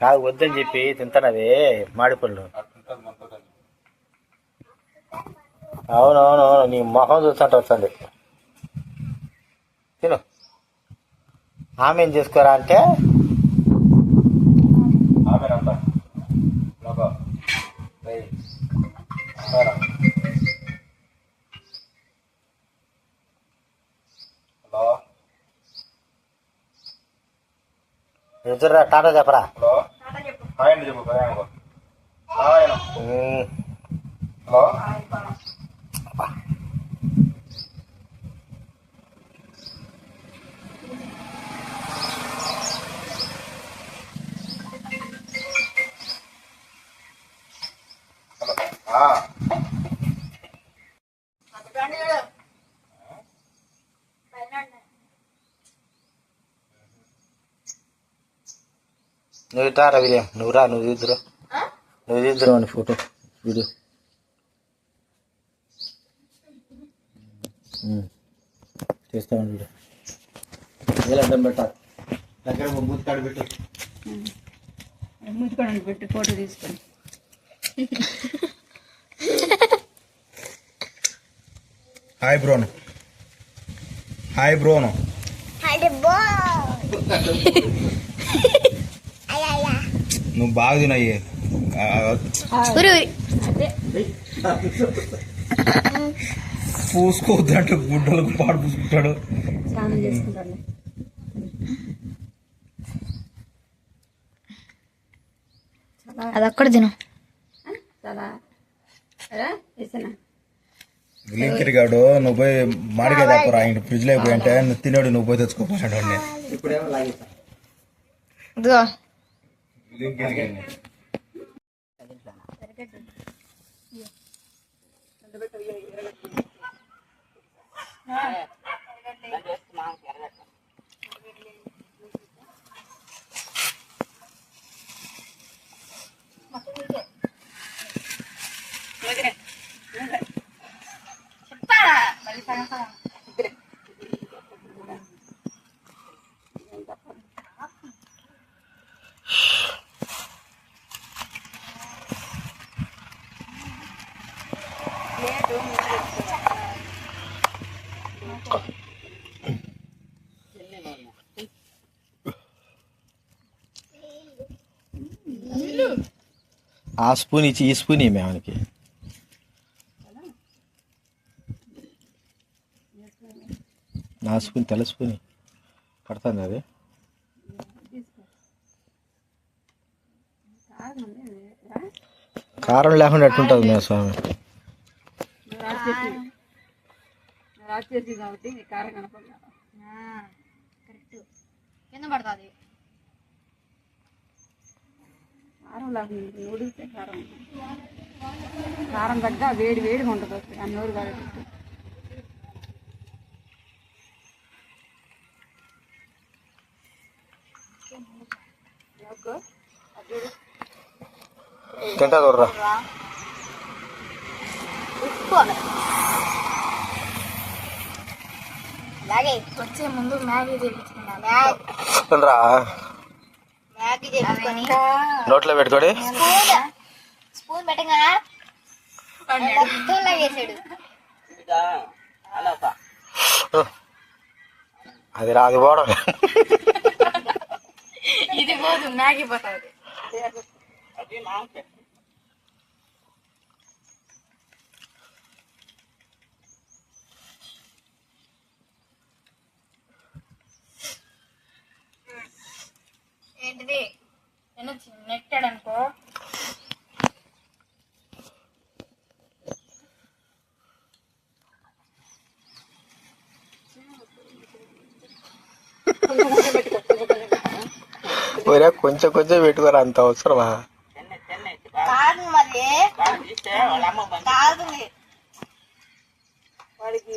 కాదు వద్దని చెప్పి తింటానది మాడిపళ్ళు. అవునవునవును నీ మొహం చూస్తుంటే వస్తుంది. తిను. ఆమె ఏం చేసుకోరా అంటే? ఎదురురా టాటా చెప్పరా? హలో. హాయ్ అండి చెప్పు ప్రయాణం హాయ్ అన్న. ఉమ్, హలో హలో నువ్వు టారా విలియం నువ్వు రా నువ్వు తీద్దురు నువ్వు తీద్దురు అని ఫోటో వీడియో. ఉమ్, చేస్తామని వీడియో. అడ్డం పెట్టాలి దగ్గర బూత్ కాడ పెట్టు. ముద్దుకోండి పెట్టి ఫోటో తీసుకొని. హాయ్ బ్రోను. హాయ్ బ్రోను. నువ్వు బాగా తినయ్యే. పూసుకోవద్దంటే గుడ్డలకు పాడు పూసుకుంటాడు. చేసుకుంటాను అదొక్కడు తిను. చాలా. ఎలా వేసానా? విలింకిరి గాడు నువ్వు పోయి మాడికాయ తప్పరా ఆయన ఫ్రిడ్జ్లో పోయి అంటే నువ్వు తినేవాడు నువ్వు పోయి తెచ్చుకోపోయాడు వాడిని. ఇప్పుడేమో ఆ స్పూన్ ఇచ్చి ఈ స్పూన్ ఇవ్వమే ఆమెకి. నా స్పూన్ తెల్ల స్పూన్. పడుతుంది అది. కారం లేకుండా ఎట్టుంటుంది మేము స్వామి? కాబట్టి కారం కనపడదు కరెక్ట్. కింద పడుతుంది. కారం లేకుండా నూడిల్స్ కారం. కారం తగ్గ వేడి వేడిగా ఉంటుంది అసలు. ఆ నోరు కాదు తింటా చూడరా ఉప్పు అలాగే వచ్చే ముందు మ్యాగీ తెప్పించుకున్నా మ్యాగీ. నోట్లో పెట్టుకోడి. స్పూన్. పెట్టగా. అది రా అది పోవడం ఇది పోదు మ్యాగీ పోతుంది. ఏంటిది? నేను నెట్టాడు అనుకో ఒరే కొంచెం కొంచెం పెట్టుకోరా అంత అవసరమా? కాదు మళ్ళీ కాదు. వాడికి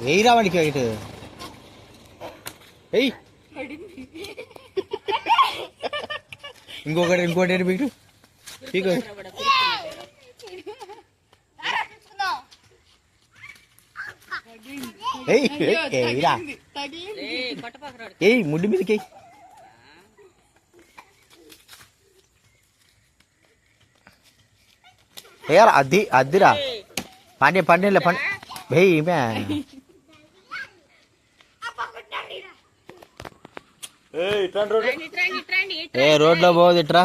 వేయిరా వాడికి ఒకటి ఏయ్. ఇంకొకటి ఇంకోటి ఏంటి పీకు? పీకు. ఏయ్ ముడ్డు మీదకి ఏరా అద్ది అద్దిరా పండి పండిలే పండి భయ్ మే ఏ రోడ్లో పోదు ఇట్రా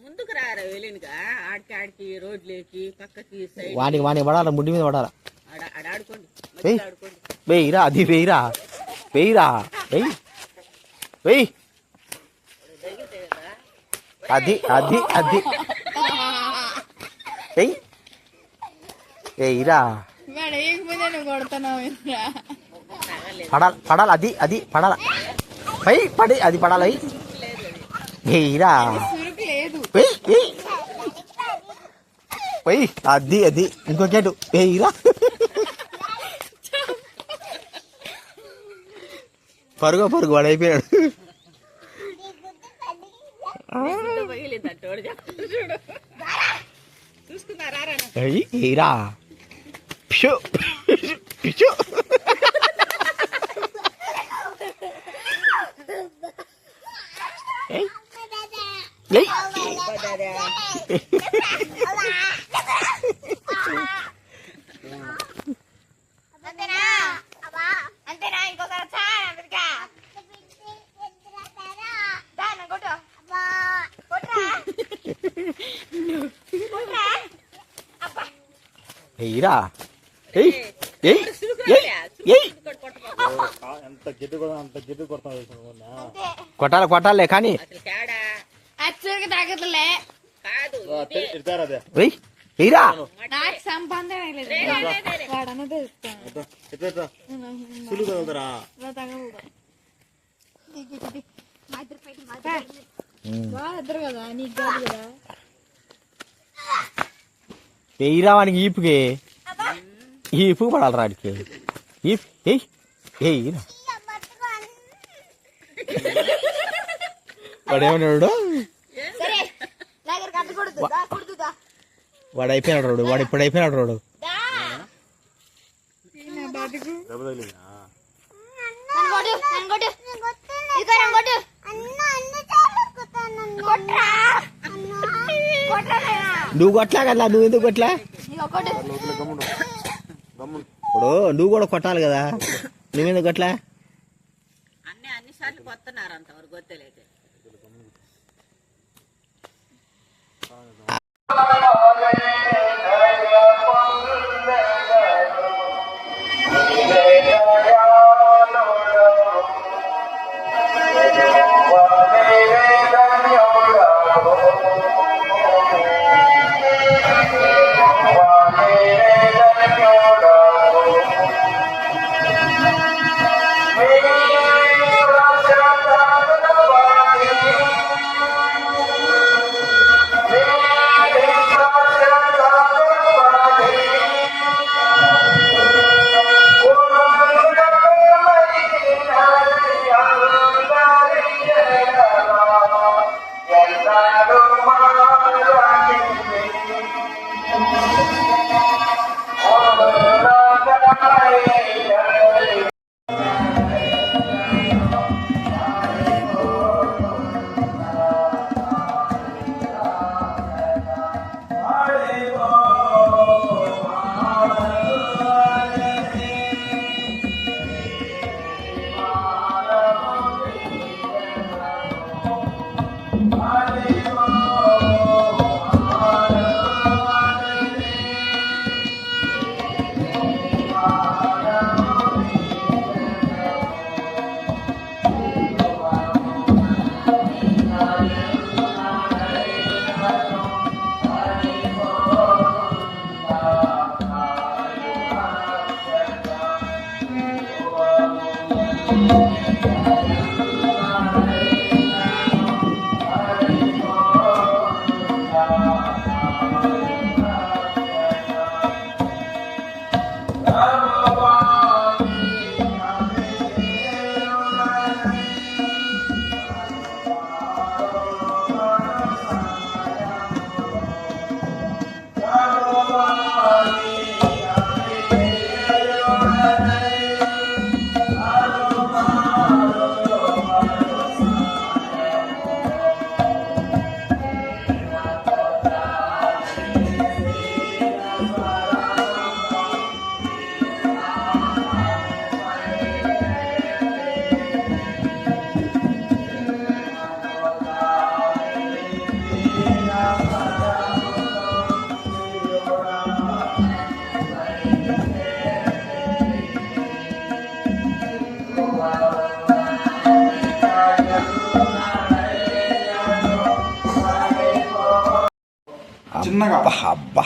ముందుకు రారా వెళ్ళినగా. ఆడికి ఆడికి రోడ్లేకి పక్కకి సైడ్ వానికి వానికి పడాలా ముడ్డి మీద పడాలా? వెయ్యిరా అది వెయ్యిరా వెయ్యిరా వెయ్యి వెయ్యి అది అది అది. వెయ్యి వెయ్యిరా పడాలి పడాలి అది అది పడాల. పై పడి అది పడాలి అది అది ఇంకొకటి వెయ్యిరా పరుగు పరుగు వాడు అయిపోయాడు. పగిలింది అంటోడు చెప్తాడు చూడు. చూసుకున్నారా రా ఏయ్, ఏరా పిషు పిషు ఏయ్. ఏయ్. అంతేనా అంతేనా కొట్టాలి కొట్టాలి కానీ అసలు తేడా. అచ్చరికి తాగట్లే కాదు వెయ్ ఏయ్రా నాకు సంబంధం లేదు. వాడన తెలుస్తాను ఇద్దరు కదా నీకు కాదు కదా. ఏయ్రా వానికి ఈపుకి. ఈపు పడాలి రాడికి ఏయ్ ఏయ్రా వాడు ఏమన్నాడు సరే దగ్గర కట్టు కొడుతు దా కొడుతు దా. వాడు అయిపోయినాడు రోడు వాడు ఇప్పుడు అయిపోయినాడు రోడు. నువ్వు కొట్టలా కదా నువ్వు ఎందుకు కొట్టు. ఇప్పుడు నువ్వు కూడా కొట్టాలి కదా. నువ్వెందుకు కొట్టలా అన్ని అన్ని సార్లు కొత్తన్నారు అంతవరకు గొత్తలేదు చిన్నగా అబ్బా.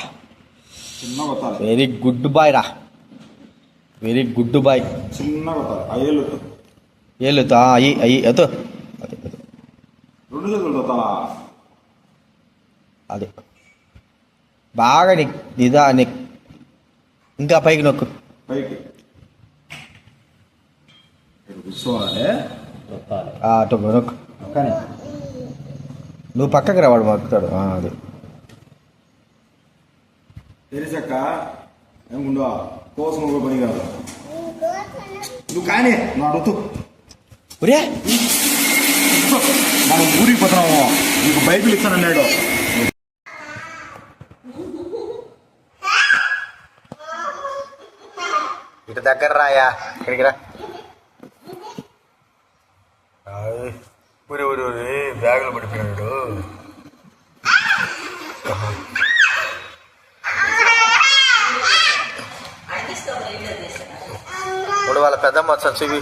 చిన్నగా వత్తాలి వెరీ గుడ్ బాయ్ రా. వెరీ గుడ్ బాయ్ చిన్నగా వత్తాలి అయ్యి అయ్యి ఎత్తు అదే. రెండు చేతులు వత్తాలా అదే. బాగా నీ నిదా నీ ఇంకా పైకి నొక్కు. పైకి. కూర్చోవాలి. నొక్కు. నువ్వు పక్కకి రావాడు మొక్కుతాడు. అదే. తెలిసాక ఏముండో కోసం ఒక పని కాదు. నువ్వు కానీ నా ఒరే! మనం ఊరికి పోతున్నాము నీకు బైకులు ఇస్తానన్నాడు ఇటు దగ్గర రాయా. ఇక్కడికి రా. ఊరి ఊరి ఊరి బ్యాగులు పడిపోయినాడు. ఇప్పుడు వాళ్ళ పెద్దమ్మ వచ్చా చూపి